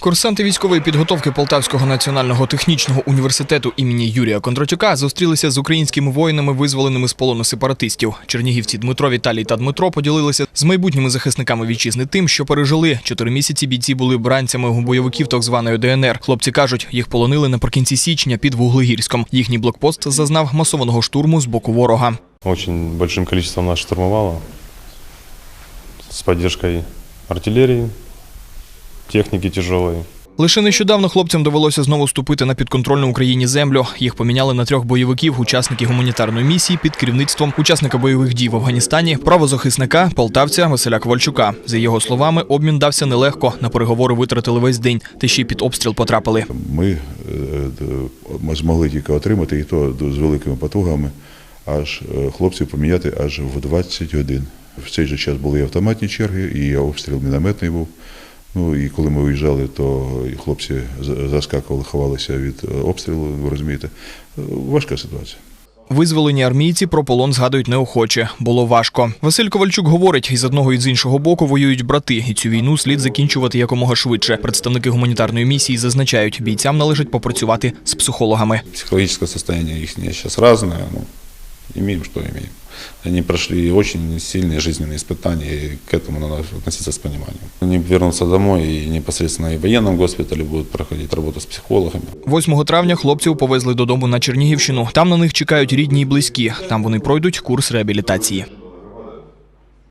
Курсанти військової підготовки Полтавського національного технічного університету імені Юрія Кондратюка зустрілися з українськими воїнами, визволеними з полону сепаратистів. Чернігівці Дмитро, Віталій та Дмитро поділилися з майбутніми захисниками вітчизни тим, що пережили. Чотири місяці бійці були бранцями бойовиків так званої ДНР. Хлопці кажуть, їх полонили наприкінці січня під Вуглегірськом. Їхній блокпост зазнав масованого штурму з боку ворога. Очень большим количеством нас штурмовало. С поддержкой артиллерии, техники тяжелой. Лише нещодавно хлопцям довелося знову ступити на підконтрольну Україні землю. Їх поміняли на трьох бойовиків, учасників гуманітарної місії під керівництвом учасника бойових дій в Афганістані, правозахисника полтавця Василя Ковальчука. За його словами, обмін дався нелегко. На переговори витратили весь день, та ще й під обстріл потрапили. Ми е, змогли тільки отримати, і то з великими потугами, аж е, хлопців поміняти аж в 20 годин. В цей же час були і автоматні черги, і обстріл мінометний був. Ну і коли ми виїжджали, то і хлопці з- заскакували, ховалися від е, обстрілу, ви розумієте. Важка ситуація. Визволені армійці про полон згадують неохоче. Було важко. Василь Ковальчук говорить, із одного і з іншого боку воюють брати, і цю війну слід закінчувати якомога швидше. Представники гуманітарної місії зазначають, бійцям належить попрацювати з психологами. Психологическое состояние их сейчас разное, ну, имеем, что имеем. Они прошли очень сильные жизненные испытания, и к этому надо относиться с пониманием. Они вернутся домой и непосредственно и в военном госпитале будут проходить работу с психологами. 8 травня хлопців повезли додому на Чернігівщину. Там на них чекають рідні і близькі. Там вони пройдуть курс реабілітації.